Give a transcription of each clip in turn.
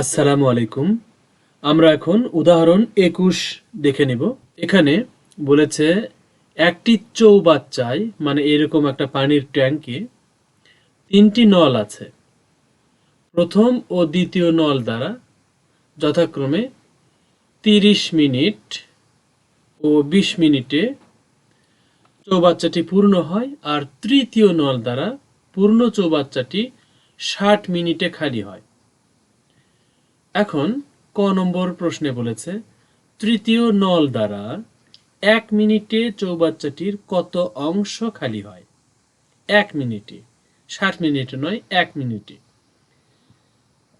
আসসালামু আলাইকুম। আমরা এখন উদাহরণ একুশ দেখে নেব। এখানে বলেছে, একটি চৌবাচ্চায় মানে এরকম একটা পানির ট্যাঙ্কে তিনটি নল আছে। প্রথম ও দ্বিতীয় নল দ্বারা যথাক্রমে তিরিশ মিনিট ও বিশ মিনিটে চৌবাচ্চাটি পূর্ণ হয় আর তৃতীয় নল দ্বারা পূর্ণ চৌবাচ্চাটি ষাট মিনিটে খালি হয়। এখন ক নম্বর প্রশ্নে বলেছে, তৃতীয় নল দ্বারা এক মিনিটে চৌবাচ্চাটির কত অংশ খালি হয়? এক মিনিটে, ষাট মিনিটে নয়, এক মিনিটে।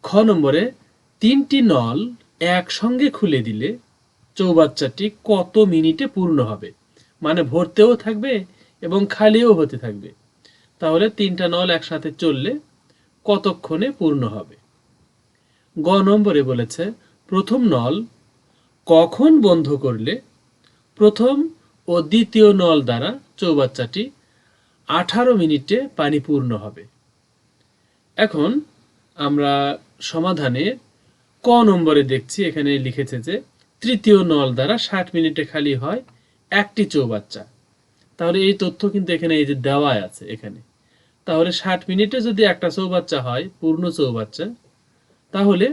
খ নম্বরে, তিনটি নল একসঙ্গে খুলে দিলে চৌবাচ্চাটি কত মিনিটে পূর্ণ হবে? মানে ভরতেও থাকবে এবং খালিও হতে থাকবে। তাহলে তিনটা নল একসাথে চললে কতক্ষণে পূর্ণ হবে? গ নম্বরে বলেছে, প্রথম নল কখন বন্ধ করলে? প্রথম ও দ্বিতীয় নল দ্বারা চৌবাচ্চাটি আঠারো মিনিটে পানি পূর্ণ হবে। এখন আমরা সমাধানে ক নম্বরে দেখছি, এখানে লিখেছে যে তৃতীয় নল দ্বারা ষাট মিনিটে খালি হয় একটি চৌবাচ্চা। তাহলে এই তথ্য কিন্তু এখানে এই যে দেওয়া আছে এখানে। তাহলে ষাট মিনিটে যদি একটা চৌবাচ্চা হয়, পূর্ণ চৌবাচ্চা তাহলে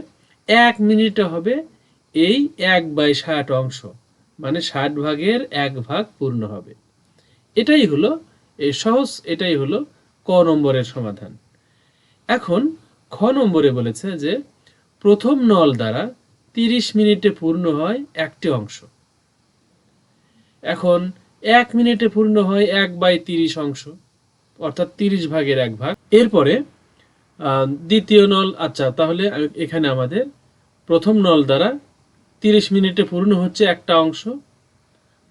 এক মিনিটে হবে এই এক বাই ষাট অংশ। মানে ষাট ভাগের এক ভাগ পূর্ণ হবে। এটাই হলো এই সহজ, এটাই হলো ক নম্বরের সমাধান। এখন খ নম্বরে বলেছে যে প্রথম নল দ্বারা তিরিশ মিনিটে পূর্ণ হয় একটি অংশ। এখন এক মিনিটে পূর্ণ হয় এক বাই তিরিশ অংশ, অর্থাৎ তিরিশ ভাগের এক ভাগ। এরপরে দ্বিতীয় নল আচ্ছা তাহলে এখানে আমাদের প্রথম নল দ্বারা তিরিশ মিনিটে পূর্ণ হচ্ছে একটা অংশ,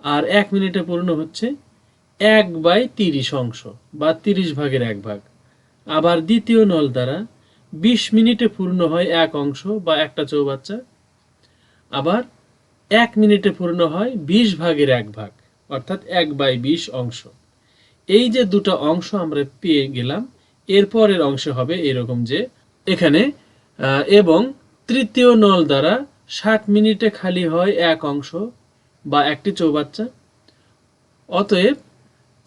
আর এক মিনিটে পূর্ণ হচ্ছে এক বাই তিরিশ অংশ, বা তিরিশ ভাগের এক ভাগ। আবার দ্বিতীয় নল দ্বারা বিশ মিনিটে পূর্ণ হয় এক অংশ বা একটা চৌবাচ্চা, আবার এক মিনিটে পূর্ণ হয় বিশ ভাগের এক ভাগ, অর্থাৎ এক বাই বিশ অংশ। এই যে দুটো অংশ আমরা পেয়ে গেলাম এরপরের অংশ হবে এরকম যে, এখানে এবং তৃতীয় নল দ্বারা ষাট মিনিটে খালি হয় এক অংশ বা একটি চৌবাচ্চা। অতএব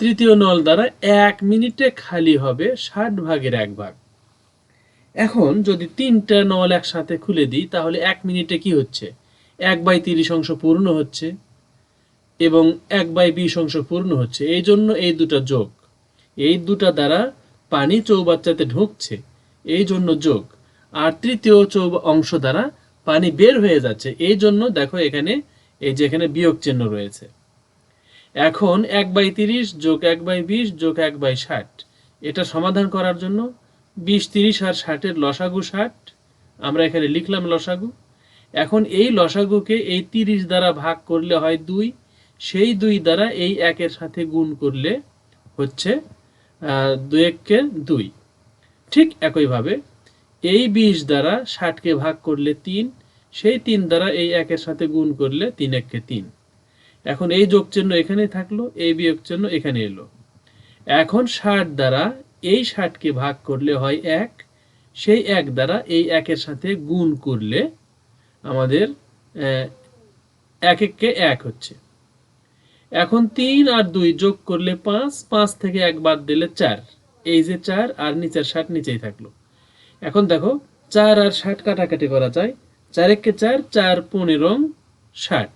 তৃতীয় নল দ্বারা এক মিনিটে খালি হবে ষাট ভাগের এক ভাগ। এখন যদি তিনটা নল একসাথে খুলে দিই, তাহলে এক মিনিটে কি হচ্ছে? এক বাই তিরিশ অংশ পূর্ণ হচ্ছে এবং এক বাই বিশ অংশ পূর্ণ হচ্ছে। এই জন্য এই দুটো যোগ। এই দুটা দ্বারা পানি চৌবাচ্চাতে ঢুকছে। এই জন্য যোগ। আর তৃতীয় চৌ অংশ দ্বারা পানি বের হয়ে যাচ্ছে। এই জন্য দেখো এখানে এই যে এখানে বিয়োগ চিহ্ন রয়েছে। এখন এক বাই তিরিশ যোগ এক বাই বিশ যোগ এক বাই ষাট। এটা সমাধান করার জন্য বিশ, তিরিশ আর ষাটের লসাগু ষাট। আমরা এখানে লিখলাম লসাগু। এখন এই লসাগুকে এই তিরিশ দ্বারা ভাগ করলে হয় দুই। সেই দুই দ্বারা এই একের সাথে গুণ করলে হচ্ছে দুই এককে দুই। ঠিক একইভাবে এই বিশ দ্বারা ষাটকে ভাগ করলে তিন, সেই তিন দ্বারা এই একের সাথে গুণ করলে তিন এককে তিন। এখন এই যোগ চিহ্ন এখানে থাকল, এই বিয়োগ চিহ্ন এখানে এলো। এখন ষাট দ্বারা এই ষাটকে ভাগ করলে হয় এক, সেই এক দ্বারা এই একের সাথে গুণ করলে আমাদের এক এককে এক হচ্ছে। এখন তিন আর দুই যোগ করলে পাঁচ পাঁচ থেকে এক বাদ দিলে চার। এই যে চার আর নিচের ষাট নিচেই থাকল। এখন দেখো, চার আর ষাট কাটাকাটি করা যায়। চার একে চার চার পনেরো, ষাট।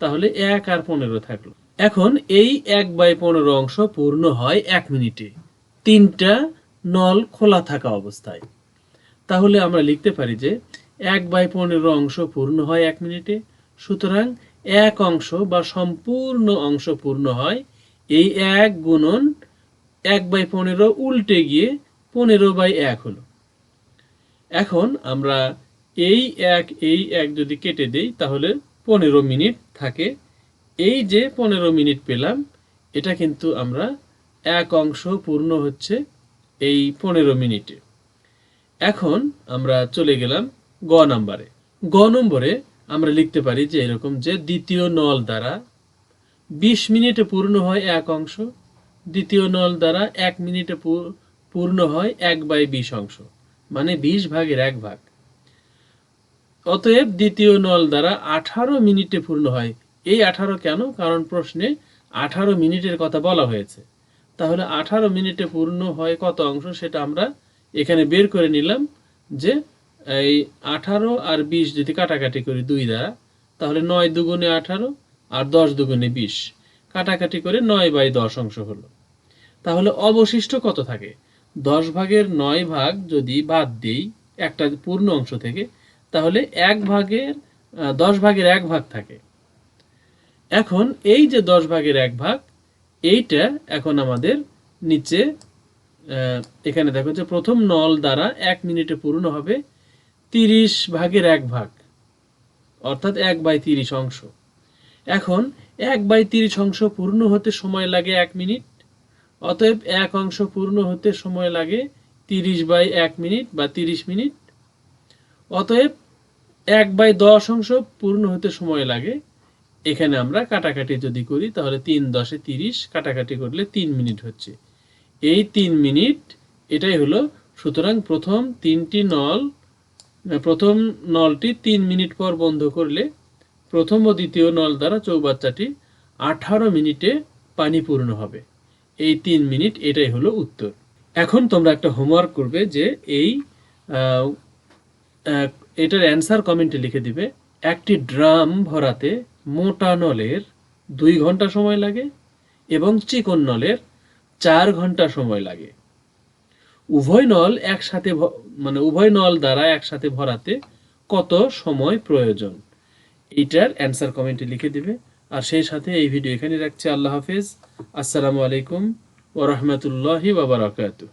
তাহলে এক আর পনেরো থাকল। এখন এই এক বাই পনেরো অংশ পূর্ণ হয় এক মিনিটে। তিনটা নল খোলা থাকা অবস্থায়। তাহলে আমরা লিখতে পারি যে এক বাই পনেরো অংশ পূর্ণ হয় এক মিনিটে। সুতরাং এক অংশ বা সম্পূর্ণ অংশ পূর্ণ হয়, এই এক গুণন এক বাই পনেরো উল্টে গিয়ে পনেরো বাই এক হলো। এখন আমরা এই এক এই এক যদি কেটে দেই, তাহলে পনেরো মিনিট থাকে। এই যে পনেরো মিনিট পেলাম, এটা কিন্তু আমরা এক অংশ পূর্ণ হচ্ছে এই পনেরো মিনিটে। এখন আমরা চলে গেলাম গ নম্বরে। গ নম্বরে আমরা লিখতে পারি যে এরকম যে দ্বিতীয় নল দ্বারা বিশ মিনিটে পূর্ণ হয় এক অংশ, দ্বিতীয় নল দ্বারা এক মিনিটে পূর্ণ হয় এক বাই বিশ অংশ মানে বিশ ভাগের এক ভাগ। অতএব দ্বিতীয় নল দ্বারা আঠারো মিনিটে পূর্ণ হয়। এই আঠারো কেন? কারণ প্রশ্নে আঠারো মিনিটের কথা বলা হয়েছে। তাহলে আঠারো মিনিটে পূর্ণ হয় কত অংশ? সেটা আমরা এখানে বের করে নিলাম যে এই আঠারো আর বিশ যদি কাটাকাটি করি দুই দ্বারা, তাহলে নয় দুগুণে আঠারো আর দশ দুগুণে বিশ। কাটাকাটি করে নয় বাই দশ অংশ হলো। তাহলে অবশিষ্ট কত থাকে? দশ ভাগের নয় ভাগ যদি বাদ দিই একটা পূর্ণ অংশ থেকে, তাহলে এক ভাগের দশ ভাগের এক ভাগ থাকে। এখন এই যে দশ ভাগের এক ভাগ, এইটা এখন আমাদের নিচে এখানে দেখো যে প্রথম নল দ্বারা এক মিনিটে পূর্ণ হবে তিরিশ ভাগের এক ভাগ, অর্থাৎ এক বাই তিরিশ অংশ। এখন এক বাই তিরিশ অংশ পূর্ণ হতে সময় লাগে এক মিনিট, অতএব এক অংশ পূর্ণ হতে সময় লাগে তিরিশ বাই এক মিনিট বা তিরিশ মিনিট। অতএব এক বাই দশ অংশ পূর্ণ হতে সময় লাগে, এখানে আমরা কাটাকাটি যদি করি তাহলে তিন দশে তিরিশ, কাটাকাটি করলে তিন মিনিট হচ্ছে। এই তিন মিনিট, এটাই হলো সুতরাং প্রথম তিনটি নল প্রথম নলটি তিন মিনিট পর বন্ধ করলে প্রথম ও দ্বিতীয় নল দ্বারা চৌবাচ্চাটি আঠারো মিনিটে পানি পূর্ণ হবে। এই তিন মিনিট এটাই হলো উত্তর। এখন তোমরা একটা হোমওয়ার্ক করবে যে এই এটার অ্যান্সার কমেন্টে লিখে দিবে, একটি ড্রাম ভরাতে মোটা নলের দুই ঘণ্টা সময় লাগে এবং চিকন নলের চার ঘণ্টা সময় লাগে। উভয় নল একসাথে মানে উভয় নল দ্বারা একসাথে ভরাতে কত সময় প্রয়োজন? এইটার অ্যান্সার কমেন্টে লিখে দিবে। আর সেই সাথে এই ভিডিও এখানে রাখছি। আল্লাহ হাফেজ। আসসালামু আলাইকুম ওরহমতুল্লাহি বাবারাকাতুহ